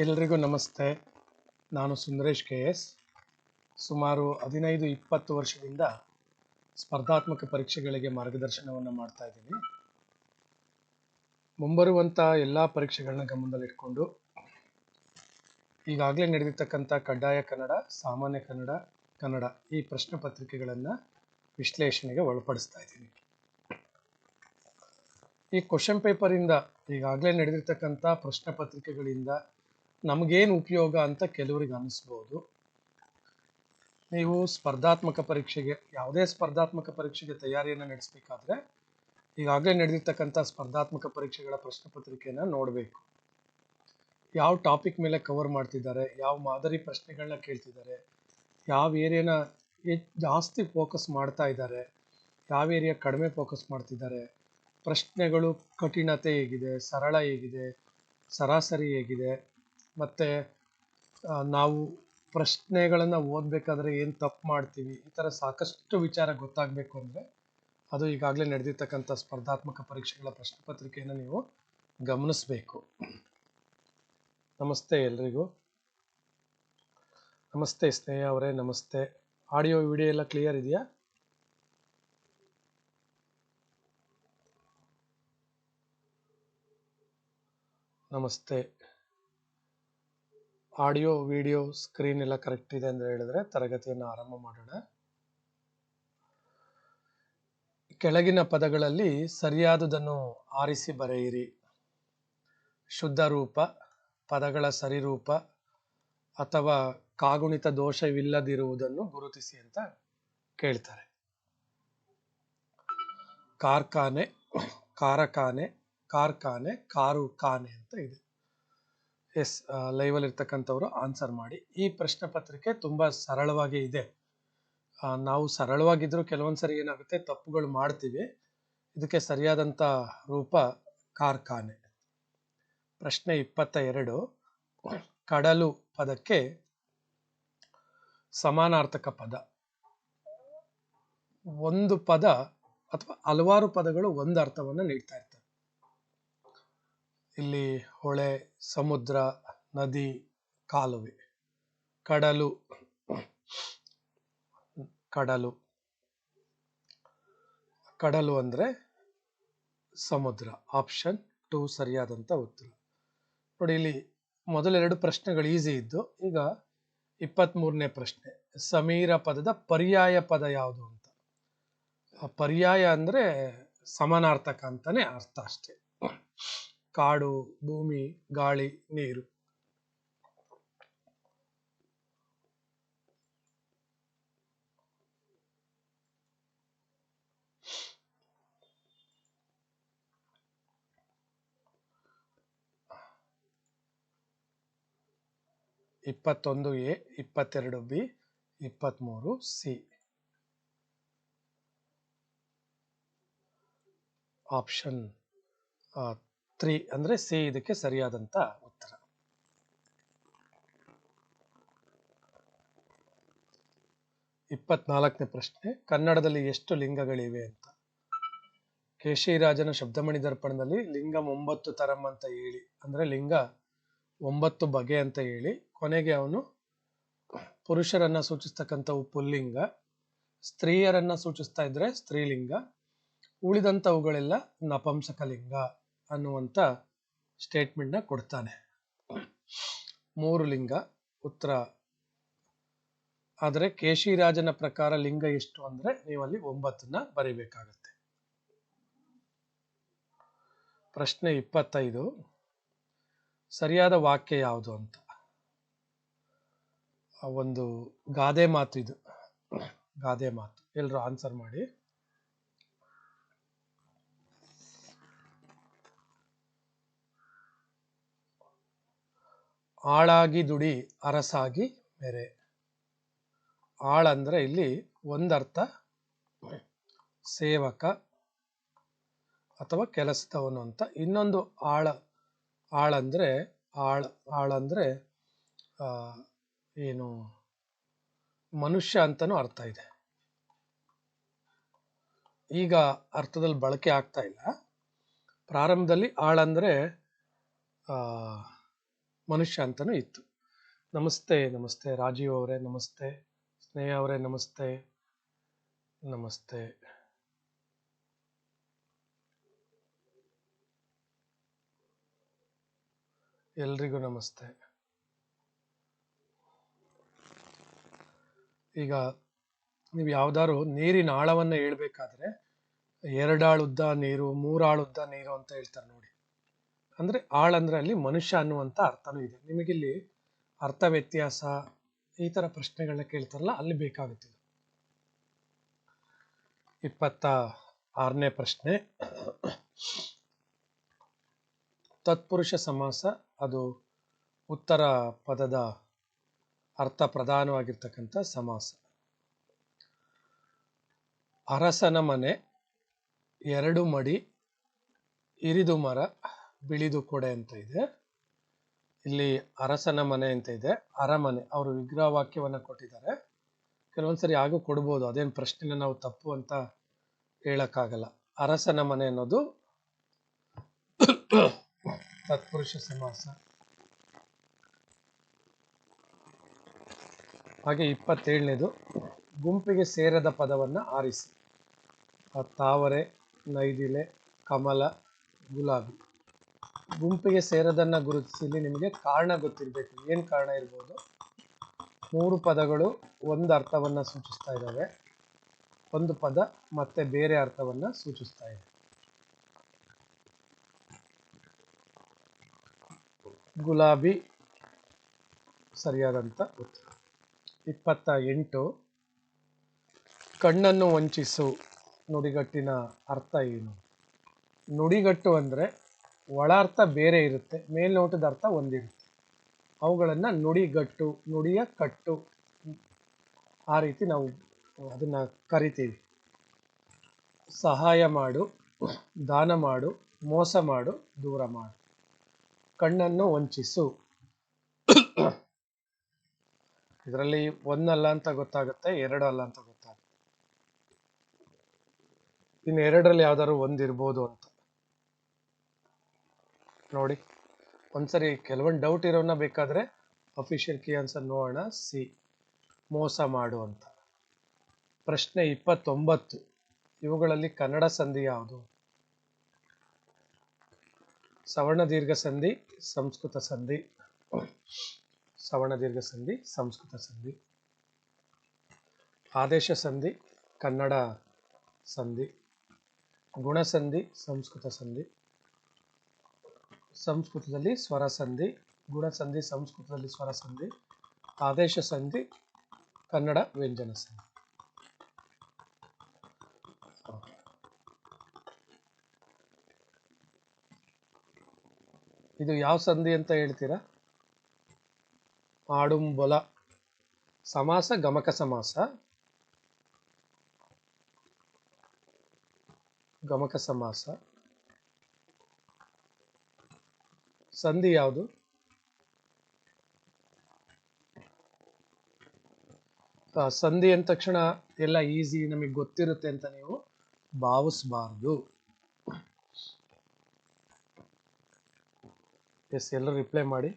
ಎಲ್ರಿಗೂ ನಮಸ್ತೆ. ನಾನು ಸುಂದರೇಶ್ ಕೆ ಎಸ್. ಸುಮಾರು ಹದಿನೈದು, ಇಪ್ಪತ್ತು ವರ್ಷದಿಂದ ಸ್ಪರ್ಧಾತ್ಮಕ ಪರೀಕ್ಷೆಗಳಿಗೆ ಮಾರ್ಗದರ್ಶನವನ್ನು ಮಾಡ್ತಾ ಇದ್ದೀನಿ. ಮುಂಬರುವಂಥ ಎಲ್ಲ ಪರೀಕ್ಷೆಗಳನ್ನ ಗಮನದಲ್ಲಿಟ್ಕೊಂಡು, ಈಗಾಗಲೇ ನಡೆದಿರ್ತಕ್ಕಂಥ ಕಡ್ಡಾಯ ಕನ್ನಡ, ಸಾಮಾನ್ಯ ಕನ್ನಡ ಕನ್ನಡ ಈ ಪ್ರಶ್ನೆ ಪತ್ರಿಕೆಗಳನ್ನು ವಿಶ್ಲೇಷಣೆಗೆ ಒಳಪಡಿಸ್ತಾ ಇದ್ದೀನಿ. ಈ ಕ್ವಶನ್ ಪೇಪರಿಂದ ಈಗಾಗಲೇ ನಡೆದಿರ್ತಕ್ಕಂಥ ಪ್ರಶ್ನೆ ಪತ್ರಿಕೆಗಳಿಂದ ನಮಗೇನು ಉಪಯೋಗ ಅಂತ ಕೆಲವರಿಗೆ ಅನಿಸ್ಬೋದು. ನೀವು ಸ್ಪರ್ಧಾತ್ಮಕ ಪರೀಕ್ಷೆಗೆ, ಯಾವುದೇ ಸ್ಪರ್ಧಾತ್ಮಕ ಪರೀಕ್ಷೆಗೆ ತಯಾರಿಯನ್ನು ನಡೆಸಬೇಕಾದ್ರೆ ಈಗಾಗಲೇ ನಡೆದಿರ್ತಕ್ಕಂಥ ಸ್ಪರ್ಧಾತ್ಮಕ ಪರೀಕ್ಷೆಗಳ ಪ್ರಶ್ನೆ ಪತ್ರಿಕೆಯನ್ನು ನೋಡಬೇಕು. ಯಾವ ಟಾಪಿಕ್ ಮೇಲೆ ಕವರ್ ಮಾಡ್ತಿದ್ದಾರೆ, ಯಾವ ಮಾದರಿ ಪ್ರಶ್ನೆಗಳನ್ನ ಕೇಳ್ತಿದ್ದಾರೆ, ಯಾವ ಏರಿಯಾನ ಜಾಸ್ತಿ ಫೋಕಸ್ ಮಾಡ್ತಾ ಇದ್ದಾರೆ, ಯಾವ ಏರಿಯಾ ಕಡಿಮೆ ಫೋಕಸ್ ಮಾಡ್ತಿದ್ದಾರೆ, ಪ್ರಶ್ನೆಗಳು ಕಠಿಣತೆ ಹೇಗಿದೆ, ಸರಳ ಹೇಗಿದೆ, ಸರಾಸರಿ ಹೇಗಿದೆ ಮತ್ತು ನಾವು ಪ್ರಶ್ನೆಗಳನ್ನು ಓದಬೇಕಾದ್ರೆ ಏನು ತಪ್ಪು ಮಾಡ್ತೀವಿ, ಈ ಥರ ಸಾಕಷ್ಟು ವಿಚಾರ ಗೊತ್ತಾಗಬೇಕು ಅಂದರೆ ಅದು ಈಗಾಗಲೇ ನಡೆದಿರ್ತಕ್ಕಂಥ ಸ್ಪರ್ಧಾತ್ಮಕ ಪರೀಕ್ಷೆಗಳ ಪ್ರಶ್ನೆ ಪತ್ರಿಕೆಯನ್ನು ನೀವು ಗಮನಿಸಬೇಕು. ನಮಸ್ತೆ ಎಲ್ರಿಗೂ. ನಮಸ್ತೆ ಸ್ನೇಹ ಅವರೇ, ನಮಸ್ತೆ. ಆಡಿಯೋ, ವಿಡಿಯೋ ಎಲ್ಲ ಕ್ಲಿಯರ್ ಇದೆಯಾ? ನಮಸ್ತೆ. ಆಡಿಯೋ, ವಿಡಿಯೋ, ಸ್ಕ್ರೀನ್ ಎಲ್ಲ ಕರೆಕ್ಟ್ ಇದೆ ಅಂತ ಹೇಳಿದ್ರೆ ತರಗತಿಯನ್ನು ಆರಂಭ ಮಾಡೋಣ. ಕೆಳಗಿನ ಪದಗಳಲ್ಲಿ ಸರಿಯಾದುದನ್ನು ಆರಿಸಿ ಬರೆಯಿರಿ. ಶುದ್ಧ ರೂಪ, ಪದಗಳ ಸರಿರೂಪ ಅಥವಾ ಕಾಗುಣಿತ ದೋಷವಿಲ್ಲದಿರುವುದನ್ನು ಗುರುತಿಸಿ ಅಂತ ಕೇಳ್ತಾರೆ. ಕಾರ್ಖಾನೆ, ಕಾರಖಾನೆ, ಕಾರ್ಖಾನೆ ಕಾರು ಖಾನೆ ಅಂತ ಇದೆ. ಎಸ್ ಲೈವಲ್ಲಿ ಇರ್ತಕ್ಕಂಥವ್ರು ಆನ್ಸರ್ ಮಾಡಿ. ಈ ಪ್ರಶ್ನೆ ಪತ್ರಿಕೆ ತುಂಬ ಸರಳವಾಗಿ ಇದೆ. ನಾವು ಸರಳವಾಗಿದ್ದರೂ ಕೆಲವೊಂದು ಸರಿ ಏನಾಗುತ್ತೆ, ತಪ್ಪುಗಳು ಮಾಡ್ತೀವಿ. ಇದಕ್ಕೆ ಸರಿಯಾದಂಥ ರೂಪ ಕಾರ್ಖಾನೆ. ಪ್ರಶ್ನೆ ಇಪ್ಪತ್ತ ಎರಡು ಕಡಲು ಪದಕ್ಕೆ ಸಮಾನಾರ್ಥಕ ಪದ. ಒಂದು ಪದ ಅಥವಾ ಹಲವಾರು ಪದಗಳು ಒಂದು ಅರ್ಥವನ್ನು ನೀಡ್ತಾ ಇರ್ತವೆ. ಇಲ್ಲಿ ಹೊಳೆ, ಸಮುದ್ರ, ನದಿ, ಕಾಲುವೆ. ಕಡಲು ಕಡಲು. ಕಡಲು ಅಂದ್ರೆ ಸಮುದ್ರ. ಆಪ್ಷನ್ ಟು ಸರಿಯಾದಂತ ಉತ್ತರ. ನೋಡಿ, ಇಲ್ಲಿ ಮೊದಲೆರಡು ಪ್ರಶ್ನೆಗಳು ಈಸಿ ಇದ್ದು, ಈಗ ಇಪ್ಪತ್ತ್ ಮೂರನೇ ಪ್ರಶ್ನೆ. ಸಮೀರ ಪದದ ಪರ್ಯಾಯ ಪದ ಯಾವುದು ಅಂತ. ಪರ್ಯಾಯ ಅಂದ್ರೆ ಸಮಾನಾರ್ಥಕ ಅಂತಾನೆ ಅರ್ಥ ಅಷ್ಟೇ. ಕಾಡು ಭೂಮಿ ಗಾಳಿ ನೀರು. ಇಪ್ಪತ್ತೊಂದು ಎ ಇಪ್ಪತ್ತೆರಡು ಬಿ ಇಪ್ಪತ್ತ್ಮೂರು ಸಿ. ಆಪ್ಷನ್ ತ್ರೀ ಅಂದರೆ ಸಿ ಇದಕ್ಕೆ ಸರಿಯಾದಂಥ ಉತ್ತರ. ಇಪ್ಪತ್ನಾಲ್ಕನೇ ಪ್ರಶ್ನೆ, ಕನ್ನಡದಲ್ಲಿ ಎಷ್ಟು ಲಿಂಗಗಳಿವೆ ಅಂತ. ಕೇಶಿರಾಜನ ಶಬ್ದಮಣಿ ದರ್ಪಣದಲ್ಲಿ ಲಿಂಗ ಒಂಬತ್ತು ತರಂ ಅಂತ ಹೇಳಿ, ಅಂದರೆ ಲಿಂಗ ಒಂಬತ್ತು ಬಗೆ ಅಂತ ಹೇಳಿ, ಕೊನೆಗೆ ಅವನು ಪುರುಷರನ್ನ ಸೂಚಿಸ್ತಕ್ಕಂಥವು ಪುಲ್ಲಿಂಗ ಸ್ತ್ರೀಯರನ್ನ ಸೂಚಿಸ್ತಾ ಇದ್ರೆ ಸ್ತ್ರೀಲಿಂಗ ಉಳಿದಂಥವುಗಳೆಲ್ಲ ನಪಂಸಕಲಿಂಗ. ಅನ್ನುವಂಥ ಸ್ಟೇಟ್ಮೆಂಟ್ನ ಕೊಡ್ತಾನೆ. ಮೂರು ಲಿಂಗ, ಉತ್ತರ. ಆದರೆ ಕೇಶಿರಾಜನ ಪ್ರಕಾರ ಲಿಂಗ ಎಷ್ಟು ಅಂದ್ರೆ ನೀವಲ್ಲಿ ಒಂಬತ್ತನ್ನ ಬರಿಬೇಕಾಗತ್ತೆ. ಪ್ರಶ್ನೆ ಇಪ್ಪತ್ತೈದು, ಸರಿಯಾದ ವಾಕ್ಯ ಯಾವುದು ಅಂತ? ಒಂದು ಗಾದೆ ಮಾತು ಇದು. ಗಾದೆ ಮಾತು. ಎಲ್ಲರೂ ಆನ್ಸರ್ ಮಾಡಿ. ಆಳಾಗಿ ದುಡಿ, ಅರಸಾಗಿ ಮೆರೆ. ಆಳಂದರೆ ಇಲ್ಲಿ ಒಂದರ್ಥ, ಸೇವಕ ಅಥವಾ ಕೆಲಸದವನು ಅಂತ. ಇನ್ನೊಂದು ಆಳ ಆಳಂದರೆ ಆಳ ಆಳಂದರೆ ಏನು, ಮನುಷ್ಯ ಅಂತಲೂ ಅರ್ಥ ಇದೆ. ಈಗ ಅರ್ಥದಲ್ಲಿ ಬಳಕೆ ಆಗ್ತಾ ಇಲ್ಲ. ಪ್ರಾರಂಭದಲ್ಲಿ ಆಳಂದರೆ ಮನುಷ್ಯ ಅಂತಲೂ ಇತ್ತು. ನಮಸ್ತೆ ನಮಸ್ತೆ, ರಾಜೀವ್ ಅವರೇ, ನಮಸ್ತೆ, ಸ್ನೇಹ ಅವರೇ, ನಮಸ್ತೆ ನಮಸ್ತೆ. ಎಲ್ರಿಗೂ ನಮಸ್ತೆ. ಈಗ ನೀವು ಯಾವ್ದಾದ್ರು ನೀರಿನ ಆಳವನ್ನ ಹೇಳ್ಬೇಕಾದ್ರೆ ಎರಡಾಳುದ್ದ ನೀರು, ಮೂರಾಳುದ್ದ ನೀರು ಅಂತ ಹೇಳ್ತಾರೆ ನೋಡಿ. ಅಂದ್ರೆ ಆಳ್ ಅಂದ್ರೆ ಅಲ್ಲಿ ಮನುಷ್ಯ ಅನ್ನುವಂತ ಅರ್ಥನೂ ಇದೆ. ನಿಮಗಿಲ್ಲಿ ಅರ್ಥ, ವ್ಯತ್ಯಾಸ ಈ ಥರ ಪ್ರಶ್ನೆಗಳನ್ನ ಕೇಳ್ತಾರಲ್ಲ, ಅಲ್ಲಿ ಬೇಕಾಗುತ್ತೆ. ಇಪ್ಪತ್ತ ಆರನೇ ಪ್ರಶ್ನೆ. ತತ್ಪುರುಷ ಸಮಾಸ ಅದು ಉತ್ತರ ಪದದ ಅರ್ಥ ಪ್ರಧಾನವಾಗಿರ್ತಕ್ಕಂಥ ಸಮಾಸ. ಅರಸನ ಮನೆ, ಎರಡು ಮಡಿ, ಇರಿದು ಮರ ಬಿಳಿದು ಕೊಡೆ ಅಂತ ಇದೆ. ಇಲ್ಲಿ ಅರಸನ ಮನೆ ಅಂತ ಇದೆ. ಅರಮನೆ, ಅವರು ವಿಗ್ರಹ ವಾಕ್ಯವನ್ನ ಕೊಟ್ಟಿದ್ದಾರೆ. ಕೆಲವೊಂದ್ಸರಿ ಹಾಗೂ ಕೊಡ್ಬೋದು, ಅದೇನು ಪ್ರಶ್ನೆನ ನಾವು ತಪ್ಪು ಅಂತ ಹೇಳಕ್ಕಾಗಲ್ಲ. ಅರಸನ ಮನೆ ಅನ್ನೋದು ತತ್ಪುರುಷ ಸಮಾಸ. ಹಾಗೆ ಇಪ್ಪತ್ತೇಳನೇದು, ಗುಂಪಿಗೆ ಸೇರದ ಪದವನ್ನ ಆರಿಸಿ. ತಾವರೆ, ನೈದಿಲೆ, ಕಮಲ, ಗುಲಾಬಿ. ಗುಂಪಿಗೆ ಸೇರದನ್ನ ಗುರುತಿಸಲಿ ನಿಮಗೆ ಕಾರಣ ಗೊತ್ತಿರಬೇಕು. ಏನು ಕಾರಣ ಇರ್ಬೋದು? ಮೂರು ಪದಗಳು ಒಂದು ಅರ್ಥವನ್ನ ಸೂಚಿಸ್ತಾ ಇದ್ದಾವೆ ಒಂದು ಪದ ಮತ್ತೆ ಬೇರೆ ಅರ್ಥವನ್ನ ಸೂಚಿಸ್ತಾ ಇದೆ. ಗುಲಾಬಿ ಸರಿಯಾದಂಥ ಉತ್ತರ. ಇಪ್ಪತ್ತ ಎಂಟು, ಕಣ್ಣನ್ನು ವಂಚಿಸು ನುಡಿಗಟ್ಟಿನ ಅರ್ಥ ಏನು? ನುಡಿಗಟ್ಟು ಅಂದ್ರೆ ಒಳ ಅರ್ಥ ಬೇರೆ ಇರುತ್ತೆ, ಮೇಲ್ನೋಟದ ಅರ್ಥ ಒಂದಿರುತ್ತೆ. ಅವುಗಳನ್ನು ನುಡಿಗಟ್ಟು, ನುಡಿಯ ಕಟ್ಟು. ಆ ರೀತಿ ನಾವು ಅದನ್ನು ಕರಿತೀವಿ. ಸಹಾಯ ಮಾಡು, ದಾನ ಮಾಡು, ಮೋಸ ಮಾಡು, ದೂರ ಮಾಡು. ಕಣ್ಣನ್ನು ವಂಚಿಸು. ಇದರಲ್ಲಿ ಒಂದಲ್ಲ ಅಂತ ಗೊತ್ತಾಗುತ್ತೆ ಎರಡು ಅಲ್ಲ ಅಂತ ಗೊತ್ತಾಗುತ್ತೆ. ಇನ್ನು ಎರಡರಲ್ಲಿ ಯಾವ್ದಾದ್ರು ಒಂದಿರ್ಬೋದು ಅಂತ. ನೋಡಿ. ಒಂದ್ಸರಿ ಕೆಲವೊಂದು ಡೌಟ್ ಇರೋನ್ನ ಬೇಕಾದ್ರೆ ಅಫಿಷಿಯಲ್ ಕೀ ಆನ್ಸರ್ ನೋಡೋಣ. ಸಿ ಮೋಸ ಮಾಡು ಅಂತ. ಪ್ರಶ್ನೆ ಇಪ್ಪತ್ತೊಂಬತ್ತು. ಇವುಗಳಲ್ಲಿ ಕನ್ನಡ ಸಂಧಿ ಯಾವುದು? ಸವರ್ಣ ದೀರ್ಘ ಸಂಧಿ, ಸಂಸ್ಕೃತ ಸಂಧಿ. ಸವರ್ಣ ದೀರ್ಘ ಸಂಧಿ, ಸಂಸ್ಕೃತ ಸಂಧಿ. ಆದೇಶ ಸಂಧಿ, ಕನ್ನಡ ಸಂಧಿ. ಗುಣಸಂಧಿ ಸಂಸ್ಕೃತ ಸಂಧಿ. ಸಂಸ್ಕೃತದಲ್ಲಿ ಸ್ವರ ಸಂಧಿ ಗುಣಸಂಧಿ ಸಂಸ್ಕೃತದಲ್ಲಿ ಸ್ವರ ಸಂಧಿ, ಆದೇಶ ಸಂಧಿ, ಕನ್ನಡ ವ್ಯಂಜನ ಸಂಧಿ. ಇದು ಯಾವ ಸಂಧಿ ಅಂತ ಹೇಳ್ತೀರಾ? ಆಡುಂಬೊಲ, ಸಮಾಸ, ಗಮಕ ಸಮಾಸ. ಗಮಕ ಸಮಾಸ. ಸಂಧಿ ಯಾವುದು? ಸಂಧಿ ಅಂದ ತಕ್ಷಣ ಎಲ್ಲ ಈಸಿ ನಮಗೆ ಗೊತ್ತಿರುತ್ತೆ ಅಂತ ನೀವು ಭಾವಿಸ್ಬಾರ್ದು. ಎಸ್ ಎಲ್ಲರೂ ರಿಪ್ಲೈ ಮಾಡಿ.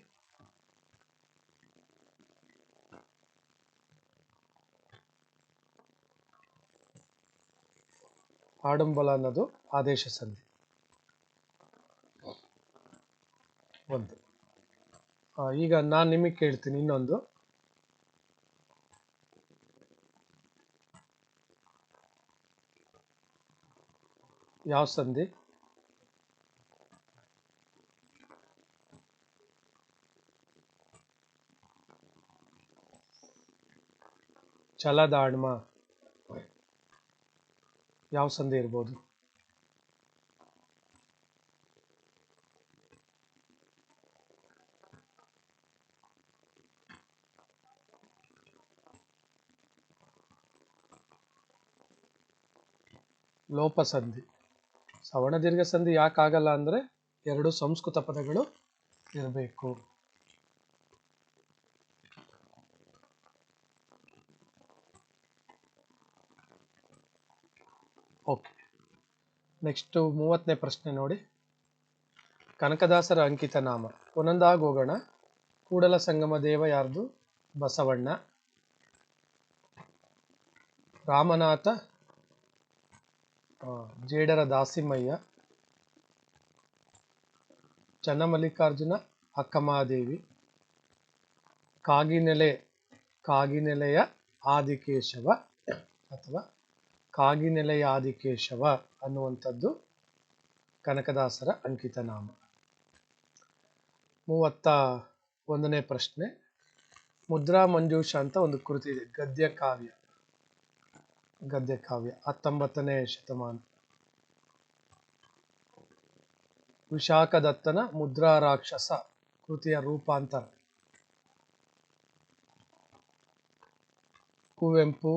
ಆಡಂಬಲ ಅನ್ನೋದು ಆದೇಶ ಸಂಧಿ ಒಂದು ಆ, ಈಗ ನಾನು ನಿಮಗೆ ಕೇಳ್ತೀನಿ ಇನ್ನೊಂದು. ಯಾವ ಸಂಧಿ? ಛಲದಾಡ್ಮ ಯಾವ ಸಂಧಿ ಇರ್ಬೋದು? ಲೋಪ ಸಂಧಿ. ಸವರ್ಣ ದೀರ್ಘ ಸಂಧಿ ಯಾಕೆ ಆಗಲ್ಲ ಅಂದ್ರೆ ಎರಡು ಸಂಸ್ಕೃತ ಪದಗಳು ಇರಬೇಕು. ಓಕೆ. ನೆಕ್ಸ್ಟ್ ಮೂವತ್ತನೇ ಪ್ರಶ್ನೆ ನೋಡಿ. ಕನಕದಾಸರ ಅಂಕಿತ ನಾಮ. ಒಂದೊಂದಾಗಿ ಹೋಗೋಣ ಕೂಡಲ ಸಂಗಮ ದೇವ ಯಾರ್ದು? ಬಸವಣ್ಣ. ರಾಮನಾಥ ಜೇಡರ ದಾಸಿಮಯ್ಯ, ಚನ್ನಮಲ್ಲಿಕಾರ್ಜುನ, ಅಕ್ಕಮಹಾದೇವಿ, ಕಾಗಿನೆಲೆ, ಕಾಗಿನೆಲೆಯ ಆದಿಕೇಶವ ಅಥವಾ ಕಾಗಿನೆಲೆಯ ಆದಿಕೇಶವ ಅನ್ನುವಂಥದ್ದು ಕನಕದಾಸರ ಅಂಕಿತ ನಾಮ ಮೂವತ್ತ ಒಂದನೇ ಪ್ರಶ್ನೆ, ಮುದ್ರಾ ಮಂಜೂಷ ಅಂತ ಒಂದು ಕೃತಿ ಇದೆ ಗದ್ಯ ಕಾವ್ಯ ಗದ್ಯ ಕಾವ್ಯ ಹತ್ತೊಂಬತ್ತನೇ ಶತಮಾನ. ವಿಶಾಖದತ್ತನ ಮುದ್ರಾರಾಕ್ಷಸ ಕೃತಿಯ ರೂಪಾಂತರ. ಕುವೆಂಪು,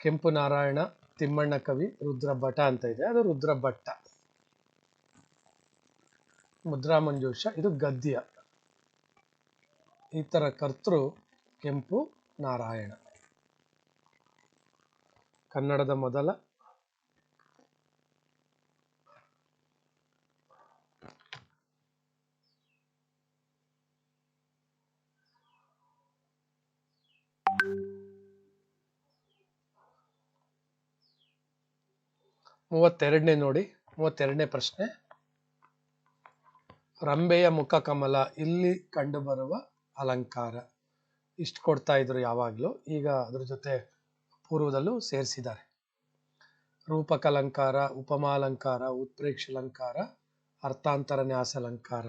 ಕೆಂಪು ನಾರಾಯಣ, ತಿಮ್ಮಣ್ಣ ಕವಿ ರುದ್ರಭಟ ಅಂತ ಇದೆ. ಅದು ರುದ್ರಭಟ್ಟ ಮುದ್ರಾ ಮಂಜೂಷ, ಇದು ಗದ್ಯ. ಈ ಥರ ಕರ್ತೃ ಕೆಂಪು ನಾರಾಯಣ. ಕನ್ನಡದ ಮೊದಲ ಮೂವತ್ತೆರಡನೇ ನೋಡಿ, ಮೂವತ್ತೆರಡನೇ ಪ್ರಶ್ನೆ. ರಂಬೆಯ ಮುಖ ಕಮಲ, ಇಲ್ಲಿ ಕಂಡುಬರುವ ಅಲಂಕಾರ. ಇಷ್ಟು ಕೊಡ್ತಾ ಇದ್ರು ಯಾವಾಗಲೂ, ಈಗ ಅದ್ರ ಜೊತೆ ಪೂರ್ವದಲ್ಲೂ ಸೇರಿಸಿದ್ದಾರೆ. ರೂಪಕಲಂಕಾರ, ಉಪಮಾಲಂಕಾರ, ಉತ್ಪ್ರೇಕ್ಷಾಲಂಕಾರ ಅರ್ಥಾಂತರ ನ್ಯಾಸಾಲಂಕಾರ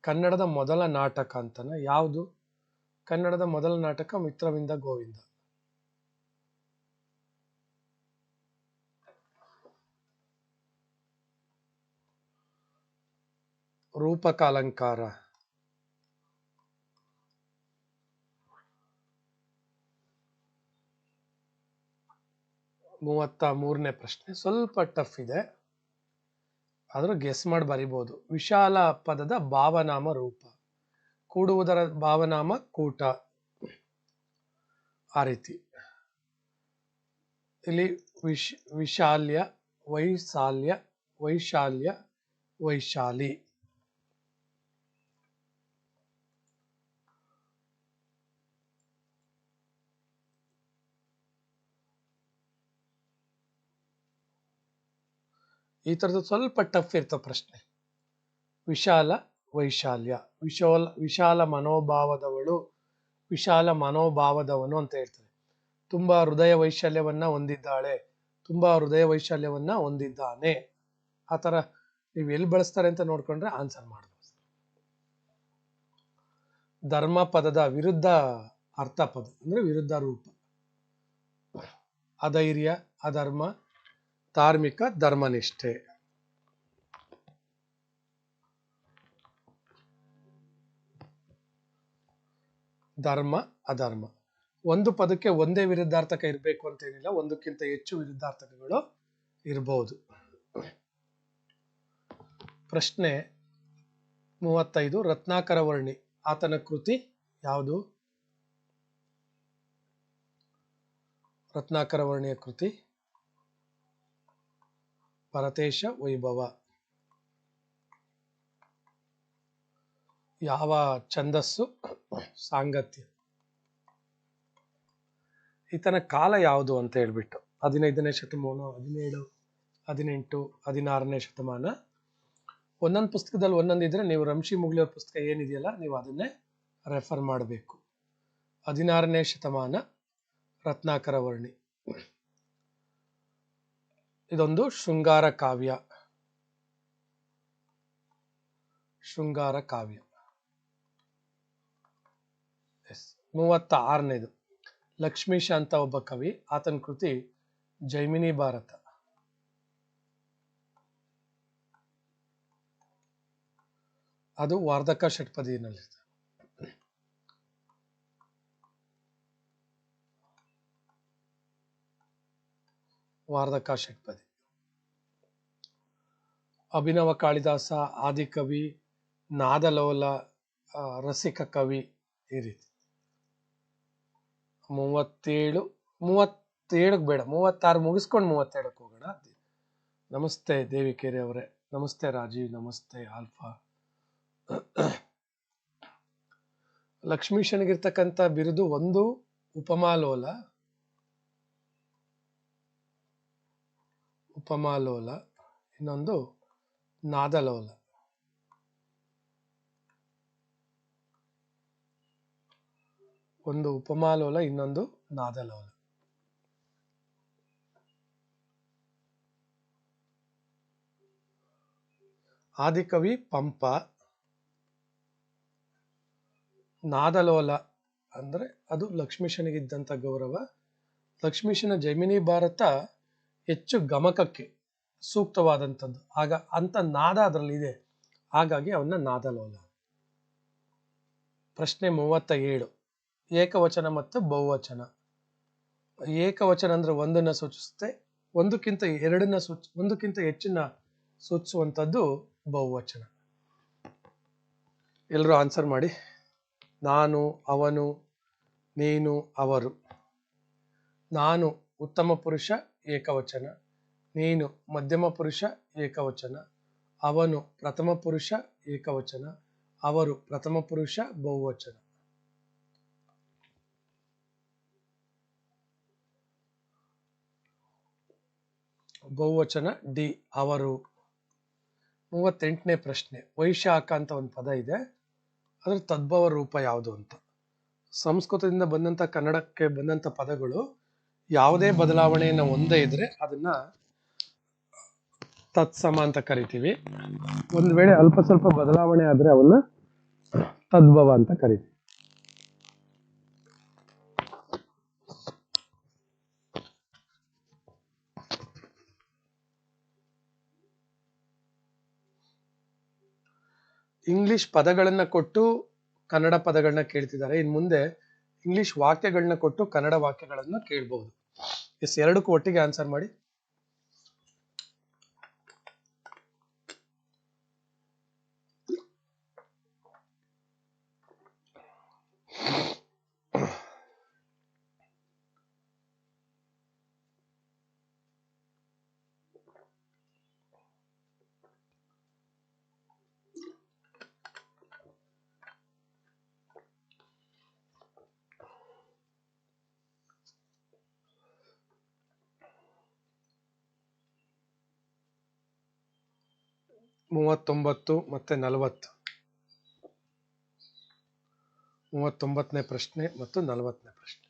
ಕನ್ನಡದ ಮೊದಲ ನಾಟಕ ಅಂತನ ಯಾವುದು? ಕನ್ನಡದ ಮೊದಲ ನಾಟಕ ಮಿತ್ರವಿಂದ ಗೋವಿಂದ. ರೂಪಕ ಅಲಂಕಾರ ಮೂವತ್ತ ಮೂರನೇ ಪ್ರಶ್ನೆ. ಸ್ವಲ್ಪ ಟಫ್ ಇದೆ. ಆದರೂ ಗೆಸ್ ಮಾಡಿ ಬರಿಬೋದು. ವಿಶಾಲ ಪದದ ಭಾವನಾಮ ರೂಪ. ಕೂಡುವುದರ ಭಾವನಾಮ ಕೂಟ. ಆ ರೀತಿ. ಇಲ್ಲಿ ವಿಶ್, ವಿಶಾಲ್ಯ, ವೈಶಾಲ್ಯ ವೈಶಾಲ್ಯ, ವೈಶಾಲಿ. ಈ ಥರದ್ದು ಸ್ವಲ್ಪ ಟಫ್ ಇರ್ತವೆ ಪ್ರಶ್ನೆ. ವಿಶಾಲ ವೈಶಾಲ್ಯ. ವಿಶಾಲ ವಿಶಾಲ ಮನೋಭಾವದವಳು, ವಿಶಾಲ ಮನೋಭಾವದವನು ಅಂತ ಹೇಳ್ತಾರೆ. ತುಂಬ ಹೃದಯ ವೈಶಾಲ್ಯವನ್ನು ಹೊಂದಿದ್ದಾಳೆ. ತುಂಬ ಹೃದಯ ವೈಶಾಲ್ಯವನ್ನು ಹೊಂದಿದ್ದಾನೆ. ಆ ಥರ ನೀವು ಎಲ್ಲಿ ಬಳಸ್ತಾರೆ ಅಂತ ನೋಡ್ಕೊಂಡ್ರೆ ಆನ್ಸರ್ ಮಾಡ್ಬೋದು. ಧರ್ಮ ಪದದ ವಿರುದ್ಧ ಅರ್ಥ ಪದ ಅಂದರೆ ವಿರುದ್ಧ ರೂಪ. ಅಧೈರ್ಯ, ಅಧರ್ಮ ಧಾರ್ಮಿಕ ಧರ್ಮನಿಷ್ಠೆ. ಧರ್ಮ ಅಧರ್ಮ. ಒಂದು ಪದಕ್ಕೆ ಒಂದೇ ವಿರುದ್ಧಾರ್ಥಕ ಇರಬೇಕು ಅಂತ ಏನಿಲ್ಲ ಒಂದಕ್ಕಿಂತ ಹೆಚ್ಚು ವಿರುದ್ಧಾರ್ಥಕಗಳು ಇರಬಹುದು ಪ್ರಶ್ನೆ ಮೂವತ್ತೈದು, ರತ್ನಾಕರ ವರ್ಣಿ, ಆತನ ಕೃತಿ ಯಾವುದು? ರತ್ನಾಕರ ವರ್ಣಿಯ ಕೃತಿ. ಪರತೇಶ ವೈಭವ. ಯಾವ ಛಂದಸ್ಸು? ಸಾಂಗತ್ಯ. ಈತನ ಕಾಲ ಯಾವುದು ಅಂತ ಹೇಳ್ಬಿಟ್ಟು, ಹದಿನೈದನೇ ಶತಮಾನ, ಹದಿನೇಳು, ಹದಿನೆಂಟು, ಹದಿನಾರನೇ ಶತಮಾನ. ಒಂದೊಂದು ಪುಸ್ತಕದಲ್ಲಿ ಒಂದೊಂದು ಇದ್ರೆ ನೀವು ರಂಶಿ ಮುಗ್ಲಿಯವ್ರ ಪುಸ್ತಕ ಏನಿದೆಯಲ್ಲ, ನೀವು ಅದನ್ನೇ ರೆಫರ್ ಮಾಡಬೇಕು. ಹದಿನಾರನೇ ಶತಮಾನ, ರತ್ನಾಕರ ವರ್ಣಿ. ಇದೊಂದು ಶೃಂಗಾರ ಕಾವ್ಯ. ಶೃಂಗಾರ ಕಾವ್ಯ. ಎಸ್ ಮೂವತ್ತ ಆರನೇದು ಲಕ್ಷ್ಮೀಶ ಅಂತ ಒಬ್ಬ ಕವಿ, ಆತನ ಕೃತಿ ಜೈಮಿನಿ ಭಾರತ. ಅದು ವಾರ್ಧಕ ಷಟ್ಪದಿನಲ್ಲಿದೆ ವಾರ್ಧಕ ಷಟ್ಪದಿ ಅಭಿನವ ಕಾಳಿದಾಸ ಆದಿಕವಿ ನಾದಲೋಲ ರಸಿಕ ಕವಿ ಈ ರೀತಿ. ಮೂವತ್ತೇಳು, ಮೂವತ್ತೇಳಕ್ಕೆ ಬೇಡ, ಮೂವತ್ತಾರು ಮುಗಿಸ್ಕೊಂಡು ಮೂವತ್ತೇಳಕ್ಕೆ ಹೋಗೋಣ. ನಮಸ್ತೆ ದೇವಿಕೇರಿ ಅವರೇ, ನಮಸ್ತೆ ರಾಜೀವ್, ನಮಸ್ತೆ ಆಲ್ಫಾ. ಲಕ್ಷ್ಮೀಶನಿಗಿರ್ತಕ್ಕಂಥ ಬಿರುದು ಒಂದು ಉಪಮಾಲೋಲ ಉಪಮಾಲೋಲ, ಇನ್ನೊಂದು ನಾದಲೋಲ. ಒಂದು ಉಪಮಾಲೋಲ, ಇನ್ನೊಂದು ನಾದಲೋಲ. ಆದಿಕವಿ ಪಂಪ, ನಾದಲೋಲ ಅಂದರೆ ಅದು ಲಕ್ಷ್ಮೀಶನಿಗಿದ್ದಂಥ ಗೌರವ. ಲಕ್ಷ್ಮೀಶನ ಜೈಮಿನಿ ಭಾರತ ಹೆಚ್ಚು ಗಮಕಕ್ಕೆ ಸೂಕ್ತವಾದಂಥದ್ದು. ಆಗ ಅಂತ ನಾದ ಅದರಲ್ಲಿದೆ. ಹಾಗಾಗಿ ಅವನ್ನ ನಾದಲೋಲ. ಪ್ರಶ್ನೆ ಮೂವತ್ತ ಏಳು ಏಕವಚನ ಮತ್ತು ಬಹುವಚನ. ಏಕವಚನ ಅಂದ್ರೆ ಒಂದನ್ನ ಸೂಚಿಸುತ್ತೆ. ಒಂದಕ್ಕಿಂತ ಎರಡನ್ನ ಸೂಚ, ಒಂದಕ್ಕಿಂತ ಹೆಚ್ಚಿನ ಸೂಚಿಸುವಂಥದ್ದು ಬಹುವಚನ. ಎಲ್ಲರೂ ಆನ್ಸರ್ ಮಾಡಿ. ನಾನು, ಅವನು, ನೀನು, ಅವರು. ನಾನು ಉತ್ತಮ ಪುರುಷ ಏಕವಚನ. ನೀನು ಮಧ್ಯಮ ಪುರುಷ, ಏಕವಚನ. ಅವನು ಪ್ರಥಮ ಪುರುಷ, ಏಕವಚನ. ಅವರು ಪ್ರಥಮ ಪುರುಷ, ಬಹುವಚನ. ಬಹುವಚನ ಡಿ, ಅವರು. ಮೂವತ್ತೆಂಟನೇ ಪ್ರಶ್ನೆ. ವೈಶಾಖ ಅಂತ ಒಂದು ಪದ ಇದೆ. ಅದರ ತದ್ಭವ ರೂಪ ಯಾವುದು ಅಂತ. ಸಂಸ್ಕೃತದಿಂದ ಬಂದಂತ ಕನ್ನಡಕ್ಕೆ ಬಂದಂತ ಪದಗಳು ಯಾವುದೇ ಬದಲಾವಣೆಯನ್ನ ಒಂದೇ ಇದ್ರೆ ಅದನ್ನ ತತ್ಸಮ ಅಂತ ಕರಿತೀವಿ. ಒಂದು ವೇಳೆ ಅಲ್ಪ ಸ್ವಲ್ಪ ಬದಲಾವಣೆ ಆದ್ರೆ ಅವನ್ನ ತದ್ಭವ ಅಂತ ಕರಿತೀವಿ. ಇಂಗ್ಲಿಷ್ ಪದಗಳನ್ನ ಕೊಟ್ಟು ಕನ್ನಡ ಪದಗಳನ್ನ ಕೇಳ್ತಿದ್ದಾರೆ. ಇನ್ ಮುಂದೆ ಇಂಗ್ಲಿಷ್ ವಾಕ್ಯಗಳನ್ನ ಕೊಟ್ಟು ಕನ್ನಡ ವಾಕ್ಯಗಳನ್ನು ಕೇಳಬಹುದು ಎಸ್ ಎರಡಕ್ಕೂ ಒಟ್ಟಿಗೆ ಆನ್ಸರ್ ಮಾಡಿ. ಮೂವತ್ತೊಂಬತ್ತು ಮತ್ತೆ ನಲವತ್ತು. ಮೂವತ್ತೊಂಬತ್ತನೇ ಪ್ರಶ್ನೆ ಮತ್ತು ನಲವತ್ತನೇ ಪ್ರಶ್ನೆ.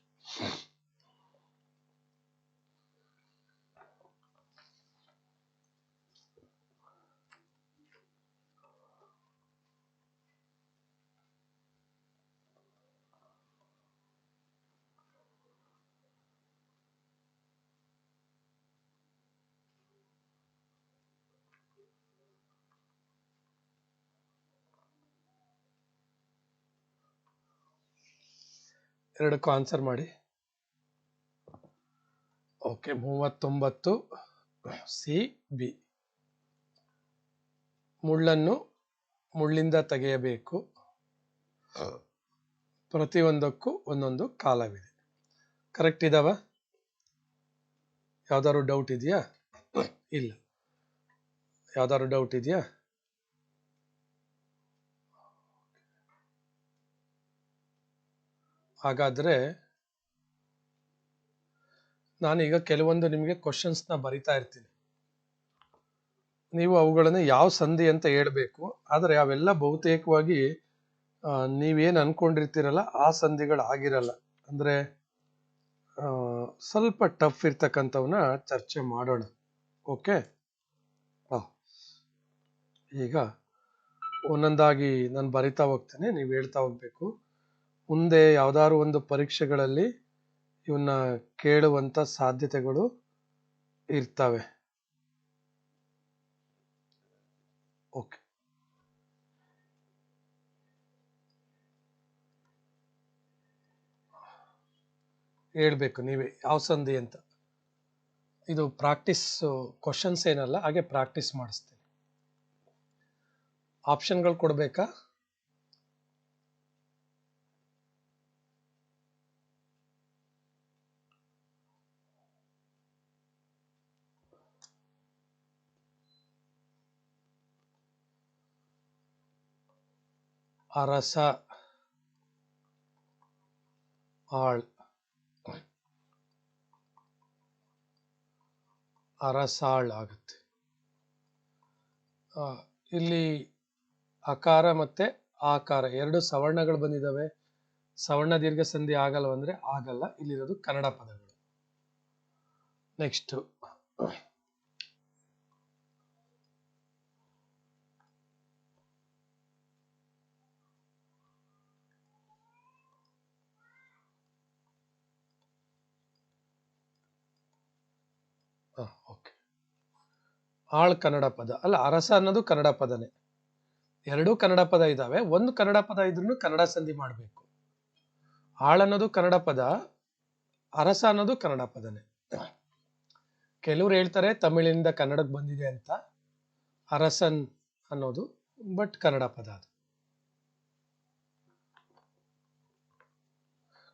ಎರಡಕ್ಕೂ ಆನ್ಸರ್ ಮಾಡಿ. ಓಕೆ ಮೂವತ್ತೊಂಬತ್ತು ಸಿ ಬಿ ಮುಳ್ಳನ್ನು ಮುಳ್ಳಿಂದ ತೆಗೆಯಬೇಕು. ಪ್ರತಿಯೊಂದಕ್ಕೂ ಒಂದೊಂದು ಕಾಲವಿದೆ. ಕರೆಕ್ಟ್ ಇದಾವ? ಯಾವ್ದಾದ್ರು ಡೌಟ್ ಇದೆಯಾ? ಇಲ್ಲ. ಯಾವ್ದಾದ್ರು ಡೌಟ್ ಇದೆಯಾ? ಹಾಗಾದ್ರೆ ನಾನೀಗ ಕೆಲವೊಂದು ನಿಮಗೆ ಕ್ವಶನ್ಸ್ನ ಬರಿತಾ ಇರ್ತೀನಿ. ನೀವು ಅವುಗಳನ್ನು ಯಾವ ಸಂಧಿ ಅಂತ ಹೇಳಬೇಕು, ಆದರೆ ಅವೆಲ್ಲ ಬಹುತೇಕವಾಗಿ ನೀವೇನು ಅಂದ್ಕೊಂಡಿರ್ತೀರಲ್ಲ ಆ ಸಂಧಿಗಳು ಆಗಿರಲ್ಲ ಅಂದ್ರೆ ಸ್ವಲ್ಪ ಟಫ್ ಇರ್ತಕ್ಕಂಥವನ್ನ ಚರ್ಚೆ ಮಾಡೋಣ. ಓಕೆ ಈಗ ಒಂದೊಂದಾಗಿ ನಾನು ಬರಿತಾ ಹೋಗ್ತೇನೆ, ನೀವು ಹೇಳ್ತಾ ಹೋಗ್ಬೇಕು. ಮುಂದೆ ಯಾವ್ದಾದ್ರು ಒಂದು ಪರೀಕ್ಷೆಗಳಲ್ಲಿ ಇವನ್ನ ಕೇಳುವಂಥ ಸಾಧ್ಯತೆಗಳು ಇರ್ತವೆ. ಓಕೆ. ಹೇಳ್ಬೇಕು ನೀವೇ, ಯಾವ ಸಂಧಿ ಅಂತ. ಇದು ಪ್ರಾಕ್ಟೀಸ್, ಕ್ವಶನ್ಸ್ ಏನಲ್ಲ, ಹಾಗೆ ಪ್ರಾಕ್ಟೀಸ್ ಮಾಡಿಸ್ತೀನಿ. ಆಪ್ಷನ್ಗಳು ಕೊಡ್ಬೇಕಾ? ಅರಸ ಆಳ್. ಅರಸಾಳ್ ಆಗುತ್ತೆ. ಇಲ್ಲಿ ಅಕಾರ ಮತ್ತೆ ಆಕಾರ ಎರಡು ಸವರ್ಣಗಳು ಬಂದಿದ್ದಾವೆ. ಸವರ್ಣ ದೀರ್ಘ ಸಂಧಿ ಆಗಲ್ವಂದ್ರೆ ಆಗಲ್ಲ. ಇಲ್ಲಿರೋದು ಕನ್ನಡ ಪದಗಳು. ನೆಕ್ಸ್ಟ್ ಓಕೆ ಆಳ್ ಕನ್ನಡ ಪದ. ಅಲ್ಲ, ಅರಸ ಅನ್ನೋದು ಕನ್ನಡ ಪದನೇ. ಎರಡೂ ಕನ್ನಡ ಪದ ಇದಾವೆ. ಒಂದು ಕನ್ನಡ ಪದ ಇದ್ರೂ ಕನ್ನಡ ಸಂಧಿ ಮಾಡಬೇಕು. ಆಳ್ ಅನ್ನೋದು ಕನ್ನಡ ಪದ, ಅರಸ ಅನ್ನೋದು ಕನ್ನಡ ಪದನೇ. ಕೆಲವ್ರು ಹೇಳ್ತಾರೆ ತಮಿಳಿನಿಂದ ಕನ್ನಡಕ್ಕೆ ಬಂದಿದೆ ಅಂತ. ಅರಸನ್ ಅನ್ನೋದು, ಬಟ್ ಕನ್ನಡ ಪದ ಅದು.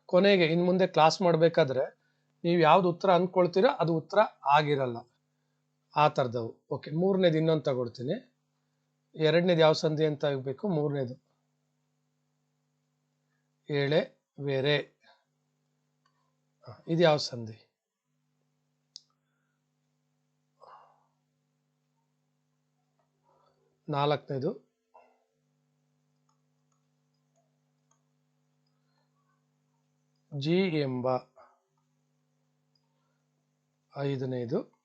ಕೊನೆಗೆ, ಇನ್ ಮುಂದೆ ಕ್ಲಾಸ್ ಮಾಡಬೇಕಾದ್ರೆ, ನೀವು ಯಾವ್ದು ಉತ್ತರ ಅಂದ್ಕೊಳ್ತೀರೋ ಅದು ಉತ್ತರ ಆಗಿರಲ್ಲ. ಆ ಥರದವು. ಓಕೆ, ಮೂರನೇದು ಇನ್ನೊಂದು ತಗೊಳ್ತೀನಿ. ಎರಡನೇದು ಯಾವ ಸಂಧಿ ಅಂತ ಆಗಬೇಕು? ಮೂರನೇದು. ಏಳೆ, ಬೇರೆ. ಇದು ಯಾವ ಸಂಧಿ? ನಾಲ್ಕನೇದು. ಜಿ ಎಂಬ. ಐದನೇದು.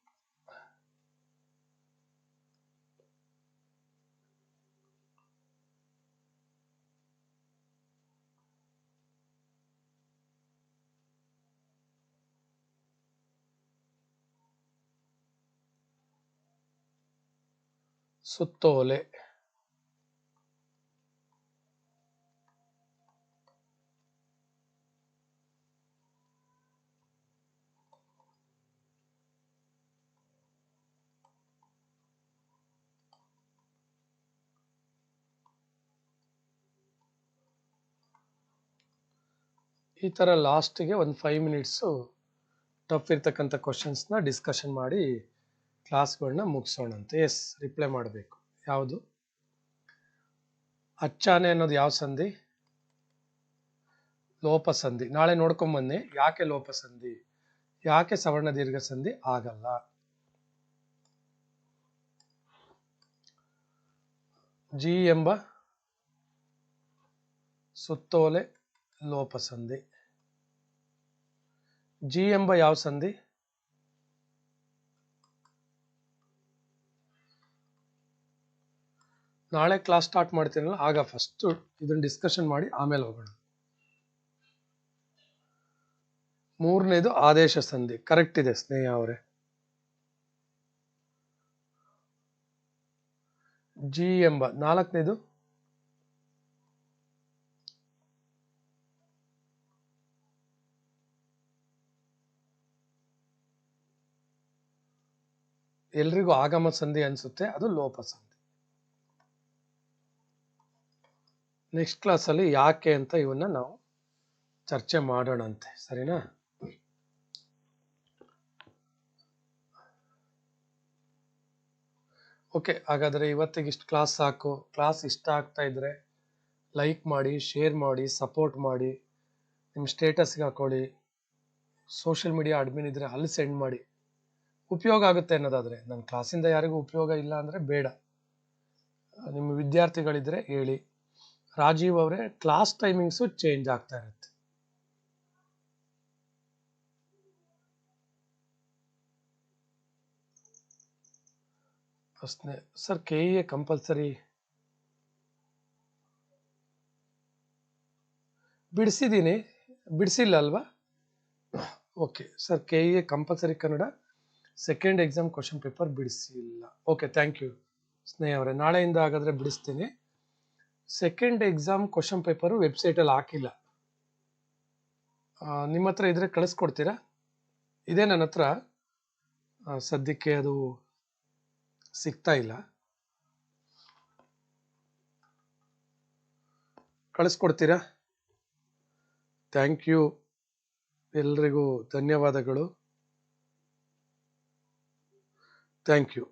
ಸುತ್ತೋಲೆ. ಈ ಥರ ಲಾಸ್ಟಿಗೆ ಒಂದು ಫೈವ್ ಮಿನಿಟ್ಸು ಟಫ್ ಇರ್ತಕ್ಕಂಥ ಕ್ವಶನ್ಸ್ನ ಡಿಸ್ಕಷನ್ ಮಾಡಿ ಕ್ಲಾಸ್ಗಳನ್ನ ಮುಗಿಸೋಣಂತೆ. ಎಸ್, ರಿಪ್ಲೈ ಮಾಡಬೇಕು. ಯಾವುದು? ಅಚ್ಚಾನೆ ಅನ್ನೋದು ಯಾವ ಸಂಧಿ? ಲೋಪ ಸಂಧಿ. ನಾಳೆ ನೋಡ್ಕೊಂಬನ್ನಿ ಯಾಕೆ ಲೋಪ ಸಂಧಿ? ಯಾಕೆ ಸವರ್ಣ ದೀರ್ಘ ಸಂಧಿ ಆಗಲ್ಲ? ಜಿ ಎಂಬ ಸುತ್ತೋಲೆ ಲೋಪ ಸಂಧಿ. ಜಿ ಎಂಬ ಯಾವ ಸಂಧಿ? ನಾಳೆ ಕ್ಲಾಸ್ ಸ್ಟಾರ್ಟ್ ಮಾಡ್ತೀನಲ್ಲ, ಆಗ ಫಸ್ಟ್ ಇದನ್ನ ಡಿಸ್ಕಷನ್ ಮಾಡಿ ಆಮೇಲೆ ಹೋಗೋಣ. ಮೂರನೇದು ಆದೇಶ ಸಂಧಿ. ಕರೆಕ್ಟ್ ಇದೆ ಸ್ನೇಹ ಅವರೇ. ಜಿ ಎಂಬ, ನಾಲ್ಕನೇದು? ಎಲ್ರಿಗೂ ಆಗಮ ಸಂಧಿ ಅನ್ಸುತ್ತೆ, ಅದು ಲೋಪ ಸಂಧಿ. ನೆಕ್ಸ್ಟ್ ಕ್ಲಾಸಲ್ಲಿ ಯಾಕೆ ಅಂತ ಇವನ್ನ ನಾವು ಚರ್ಚೆ ಮಾಡೋಣಂತೆ, ಸರಿನಾ? ಓಕೆ ಹಾಗಾದರೆ ಇವತ್ತಿಗೆ ಇಷ್ಟು ಕ್ಲಾಸ್ ಸಾಕು. ಕ್ಲಾಸ್ ಇಷ್ಟ ಆಗ್ತಾ ಇದ್ರೆ ಲೈಕ್ ಮಾಡಿ ಶೇರ್ ಮಾಡಿ ಸಪೋರ್ಟ್ ಮಾಡಿ ನಿಮ್ಮ ಸ್ಟೇಟಸ್ಗೆ ಹಾಕೊಳ್ಳಿ. ಸೋಷಿಯಲ್ ಮೀಡಿಯಾ ಅಡ್ಮಿನ್ ಇದ್ರೆ ಅಲ್ಲಿ ಸೆಂಡ್ ಮಾಡಿ. ಉಪಯೋಗ ಆಗುತ್ತೆ ಅನ್ನೋದಾದರೆ ನನ್ನ ಕ್ಲಾಸಿಂದ ಯಾರಿಗೂ ಉಪಯೋಗ ಇಲ್ಲ ಅಂದರೆ ಬೇಡ. ನಿಮ್ಮ ವಿದ್ಯಾರ್ಥಿಗಳಿದ್ರೆ ಹೇಳಿ. ರಾಜೀವ್ ಅವರೇ ಕ್ಲಾಸ್ ಟೈಮಿಂಗ್ಸು ಚೇಂಜ್ ಆಗ್ತಾ ಇರುತ್ತೆ. ಪ್ರಶ್ನೆ ಸರ್ ಕೆ ಎ ಕಂಪಲ್ಸರಿ ಬಿಡಿಸಿದ್ದೀನಿ ಬಿಡಿಸಿಲ್ಲ ಅಲ್ವಾ? Okay sir K A compulsory Kannada second exam question paper ಬಿಡಿಸಿಲ್ಲ. Okay thank you Sneha ಅವರೇ. ನಾಳೆಯಿಂದ ಹಾಗಾದರೆ ಬಿಡಿಸ್ತೀನಿ. ಸೆಕೆಂಡ್ ಎಕ್ಸಾಮ್ ಕ್ವಶನ್ ಪೇಪರು ವೆಬ್ಸೈಟಲ್ಲಿ ಹಾಕಿಲ್ಲ. ನಿಮ್ಮ ಹತ್ರ ಇದ್ರೆ ಕಳಿಸ್ಕೊಡ್ತೀರಾ? ಇದೇ ನನ್ನ ಹತ್ರ. ಸದ್ಯಕ್ಕೆ ಅದು ಸಿಗ್ತಾ ಇಲ್ಲ. ಕಳಿಸ್ಕೊಡ್ತೀರಾ? ಥ್ಯಾಂಕ್ ಯು ಎಲ್ರಿಗೂ ಧನ್ಯವಾದಗಳು. Thank you